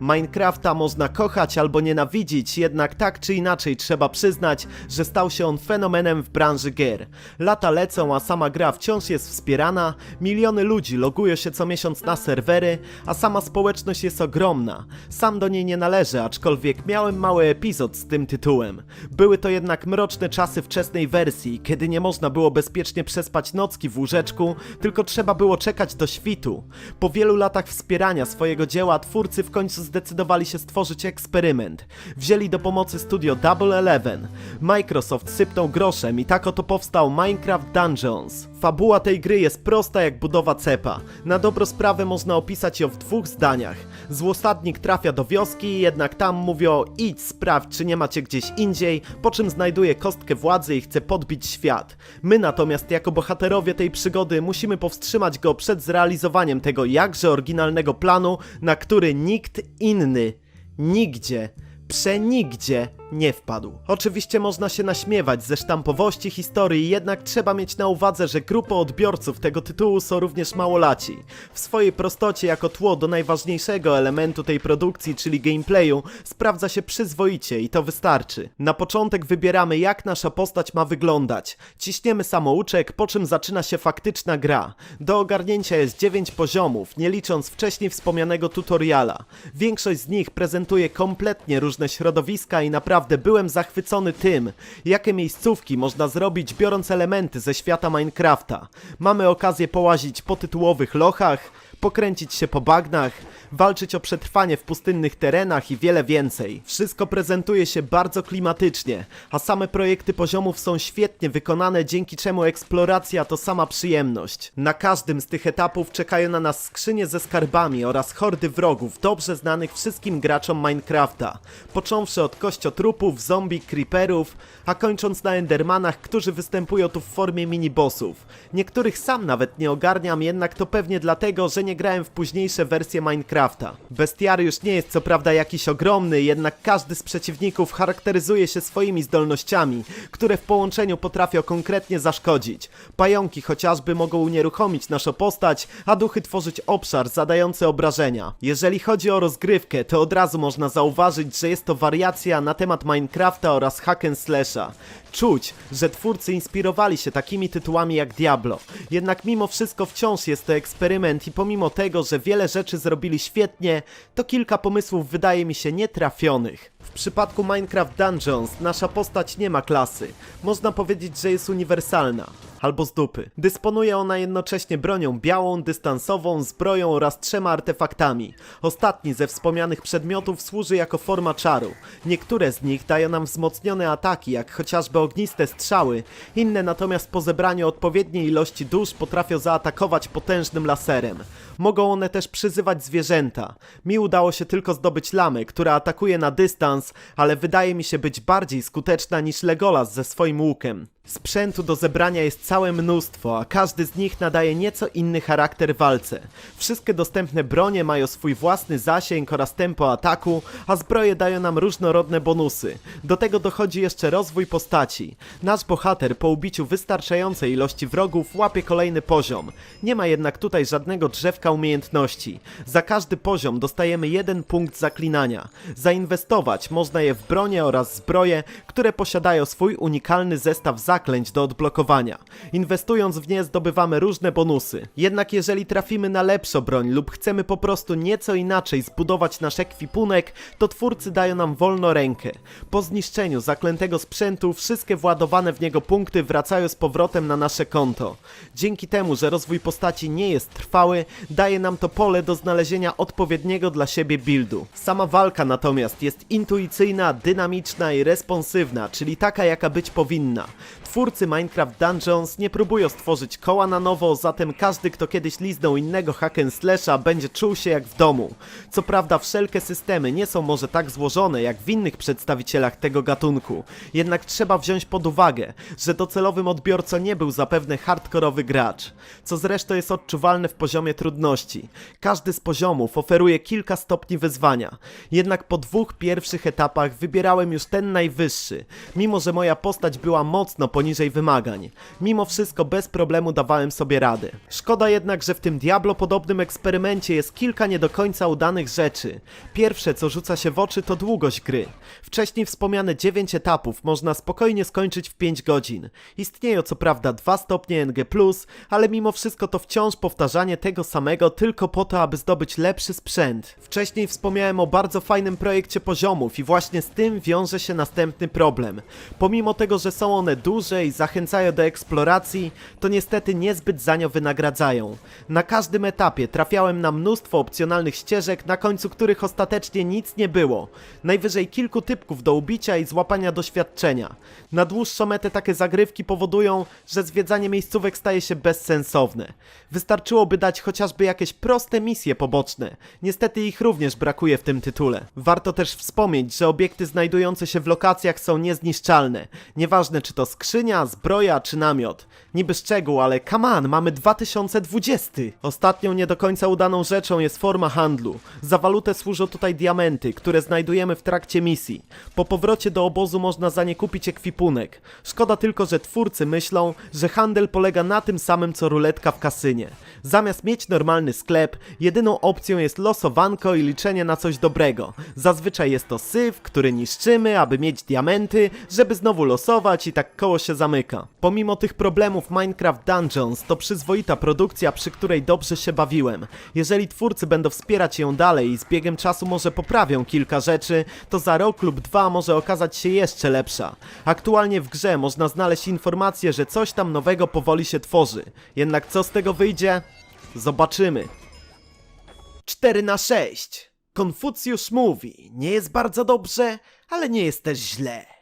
Minecrafta można kochać albo nienawidzić, jednak tak czy inaczej trzeba przyznać, że stał się on fenomenem w branży gier. Lata lecą, a sama gra wciąż jest wspierana, miliony ludzi logują się co miesiąc na serwery, a sama społeczność jest ogromna. Sam do niej nie należę, aczkolwiek miałem mały epizod z tym tytułem. Były to jednak mroczne czasy wczesnej wersji, kiedy nie można było bezpiecznie przespać nocki w łóżeczku, tylko trzeba było czekać do świtu. Po wielu latach wspierania swojego dzieła twórcy w końcu zdecydowali się stworzyć eksperyment. Wzięli do pomocy studio Double Eleven. Microsoft sypnął groszem i tak oto powstał Minecraft Dungeons. Fabuła tej gry jest prosta jak budowa cepa. Na dobrą sprawę można opisać ją w dwóch zdaniach. Złosadnik trafia do wioski, jednak tam mówią idź sprawdź czy nie macie gdzieś indziej, po czym znajduje kostkę władzy i chce podbić świat. My natomiast jako bohaterowie tej przygody musimy powstrzymać go przed zrealizowaniem tego jakże oryginalnego planu, na który nikt inny. Nigdzie, przenigdzie nie wpadł. Oczywiście można się naśmiewać ze sztampowości historii, jednak trzeba mieć na uwadze, że grupą odbiorców tego tytułu są również małolaci. W swojej prostocie jako tło do najważniejszego elementu tej produkcji, czyli gameplayu, sprawdza się przyzwoicie i to wystarczy. Na początek wybieramy jak nasza postać ma wyglądać. Ciśniemy samouczek, po czym zaczyna się faktyczna gra. Do ogarnięcia jest 9 poziomów, nie licząc wcześniej wspomnianego tutoriala. Większość z nich prezentuje kompletnie różne środowiska i naprawdę byłem zachwycony tym, jakie miejscówki można zrobić biorąc elementy ze świata Minecrafta. Mamy okazję połazić po tytułowych lochach, pokręcić się po bagnach, walczyć o przetrwanie w pustynnych terenach i wiele więcej. Wszystko prezentuje się bardzo klimatycznie, a same projekty poziomów są świetnie wykonane, dzięki czemu eksploracja to sama przyjemność. Na każdym z tych etapów czekają na nas skrzynie ze skarbami oraz hordy wrogów, dobrze znanych wszystkim graczom Minecrafta. Począwszy od kościotrupów, zombie, creeperów, a kończąc na endermanach, którzy występują tu w formie minibossów. Niektórych sam nawet nie ogarniam, jednak to pewnie dlatego, że nie grałem w późniejsze wersje Minecrafta. Bestiariusz nie jest co prawda jakiś ogromny, jednak każdy z przeciwników charakteryzuje się swoimi zdolnościami, które w połączeniu potrafią konkretnie zaszkodzić. Pająki chociażby mogą unieruchomić naszą postać, a duchy tworzyć obszar zadający obrażenia. Jeżeli chodzi o rozgrywkę, to od razu można zauważyć, że jest to wariacja na temat Minecrafta oraz hack and slasha. Czuć, że twórcy inspirowali się takimi tytułami jak Diablo. Jednak mimo wszystko wciąż jest to eksperyment i pomimo tego, że wiele rzeczy zrobili świetnie, to kilka pomysłów wydaje mi się nietrafionych. W przypadku Minecraft Dungeons nasza postać nie ma klasy. Można powiedzieć, że jest uniwersalna. Albo z dupy. Dysponuje ona jednocześnie bronią białą, dystansową, zbroją oraz trzema artefaktami. Ostatni ze wspomnianych przedmiotów służy jako forma czaru. Niektóre z nich dają nam wzmocnione ataki, jak chociażby ogniste strzały, inne natomiast po zebraniu odpowiedniej ilości dusz potrafią zaatakować potężnym laserem. Mogą one też przyzywać zwierzęta. Mi udało się tylko zdobyć lamę, która atakuje na dystans, ale wydaje mi się być bardziej skuteczna niż Legolas ze swoim łukiem. Sprzętu do zebrania jest całe mnóstwo, a każdy z nich nadaje nieco inny charakter walce. Wszystkie dostępne bronie mają swój własny zasięg oraz tempo ataku, a zbroje dają nam różnorodne bonusy. Do tego dochodzi jeszcze rozwój postaci. Nasz bohater po ubiciu wystarczającej ilości wrogów łapie kolejny poziom. Nie ma jednak tutaj żadnego drzewka umiejętności. Za każdy poziom dostajemy jeden punkt zaklinania. Zainwestować można je w bronie oraz zbroje, które posiadają swój unikalny zestaw zaklęć do odblokowania. Inwestując w nie zdobywamy różne bonusy. Jednak jeżeli trafimy na lepszą broń lub chcemy po prostu nieco inaczej zbudować nasz ekwipunek, to twórcy dają nam wolno rękę. Po zniszczeniu zaklętego sprzętu wszystkie władowane w niego punkty wracają z powrotem na nasze konto. Dzięki temu, że rozwój postaci nie jest trwały, daje nam to pole do znalezienia odpowiedniego dla siebie buildu. Sama walka natomiast jest intuicyjna, dynamiczna i responsywna, czyli taka jaka być powinna. Twórcy Minecraft Dungeons nie próbują stworzyć koła na nowo, zatem każdy kto kiedyś liznął innego hack and slasha będzie czuł się jak w domu. Co prawda wszelkie systemy nie są może tak złożone jak w innych przedstawicielach tego gatunku, jednak trzeba wziąć pod uwagę, że docelowym odbiorcą nie był zapewne hardkorowy gracz, co zresztą jest odczuwalne w poziomie trudności. Każdy z poziomów oferuje kilka stopni wyzwania, jednak po dwóch pierwszych etapach wybierałem już ten najwyższy, mimo że moja postać była mocno poniżej poniżej wymagań. Mimo wszystko bez problemu dawałem sobie radę. Szkoda jednak, że w tym Diablo podobnym eksperymencie jest kilka nie do końca udanych rzeczy. Pierwsze co rzuca się w oczy to długość gry. Wcześniej wspomniane 9 etapów można spokojnie skończyć w 5 godzin. Istnieją co prawda 2 stopnie NG+, ale mimo wszystko to wciąż powtarzanie tego samego tylko po to, aby zdobyć lepszy sprzęt. Wcześniej wspomniałem o bardzo fajnym projekcie poziomów i właśnie z tym wiąże się następny problem. Pomimo tego, że są one duże i zachęcają do eksploracji, to niestety niezbyt za nie wynagradzają. Na każdym etapie trafiałem na mnóstwo opcjonalnych ścieżek, na końcu których ostatecznie nic nie było. Najwyżej kilku typków do ubicia i złapania doświadczenia. Na dłuższą metę takie zagrywki powodują, że zwiedzanie miejscówek staje się bezsensowne. Wystarczyłoby dać chociażby jakieś proste misje poboczne. Niestety ich również brakuje w tym tytule. Warto też wspomnieć, że obiekty znajdujące się w lokacjach są niezniszczalne. Nieważne czy to skrzynia, zbroja czy namiot. Niby szczegół, ale come on, mamy 2020. Ostatnią nie do końca udaną rzeczą jest forma handlu. Za walutę służą tutaj diamenty, które znajdujemy w trakcie misji. Po powrocie do obozu można za nie kupić ekwipunek. Szkoda tylko, że twórcy myślą, że handel polega na tym samym co ruletka w kasynie. Zamiast mieć normalny sklep, jedyną opcją jest losowanko i liczenie na coś dobrego. Zazwyczaj jest to syf, który niszczymy, aby mieć diamenty, żeby znowu losować i tak koło się zamyka. Pomimo tych problemów Minecraft Dungeons to przyzwoita produkcja, przy której dobrze się bawiłem. Jeżeli twórcy będą wspierać ją dalej i z biegiem czasu może poprawią kilka rzeczy, to za rok lub dwa może okazać się jeszcze lepsza. Aktualnie w grze można znaleźć informację, że coś tam nowego powoli się tworzy. Jednak co z tego wyjdzie? Zobaczymy. 4 na 6. Konfucjusz mówi, nie jest bardzo dobrze, ale nie jest też źle.